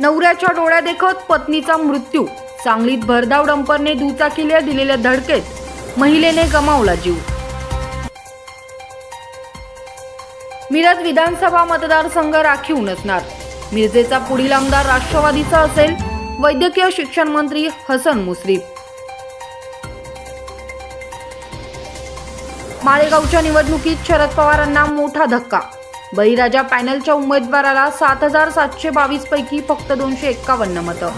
नवऱ्याच्या डोळ्या देखत पत्नीचा मृत्यू. सांगलीत भरधाव डंपरने दुचाकीला दिलेल्या धडकेत महिलेने गमावला जीव. मिरज विधानसभा मतदारसंघ राखीव नसणार मिरजेचा पुढील आमदार राष्ट्रवादीचा असेल वैद्यकीय शिक्षण मंत्री हसन मुश्रीफ. माळेगावच्या निवडणुकीत शरद पवारांना मोठा धक्का बळीराजा पॅनलच्या उमेदवाराला सात हजार सातशे बावीस पैकी फक्त दोनशे एक्कावन्न मतं.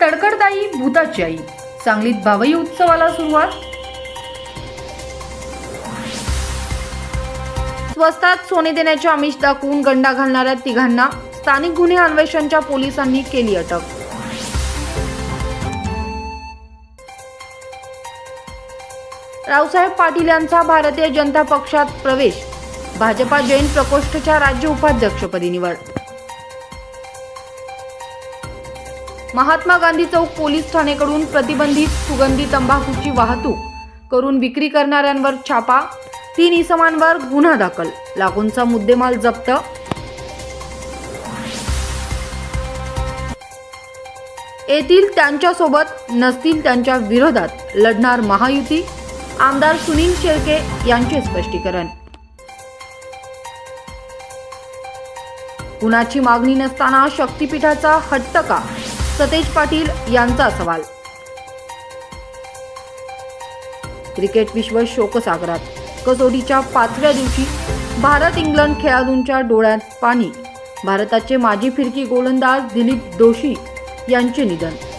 तडकडताई भूताची आई. सांगलीत भावई उत्सवाला सुरुवात. स्वस्तात सोने देण्याचे आमिष दाखवून गंडा घालणाऱ्या तिघांना स्थानिक गुन्हे अन्वेषणच्या पोलिसांनी केली अटक. रावसाहेब पाटील यांचा भारतीय जनता पक्षात प्रवेश. भाजपा जैन प्रकोष्ठच्या राज्य उपाध्यक्षपदी निवड. महात्मा गांधी चौक पोलीस ठाणेकडून प्रतिबंधित सुगंधी तंबाखूची वाहतूक करून विक्री करणाऱ्यांवर छापा तीन इसमांवर गुन्हा दाखल लाखोंचा मुद्देमाल जप्त. येतील त्यांच्यासोबत नसतील त्यांच्या विरोधात लढणार महायुती आमदार सुनील शेळके यांचे स्पष्टीकरण. कुणाची मागणी नसताना शक्तीपीठाचा हट्ट का सतेज पाटील यांचा सवाल. क्रिकेट विश्व शोकसागरात. कसोटीच्या पाचव्या दिवशी भारत इंग्लंड खेळाडूंच्या डोळ्यात पाणी. भारताचे माजी फिरकी गोलंदाज दिलीप दोशी यांचे निधन.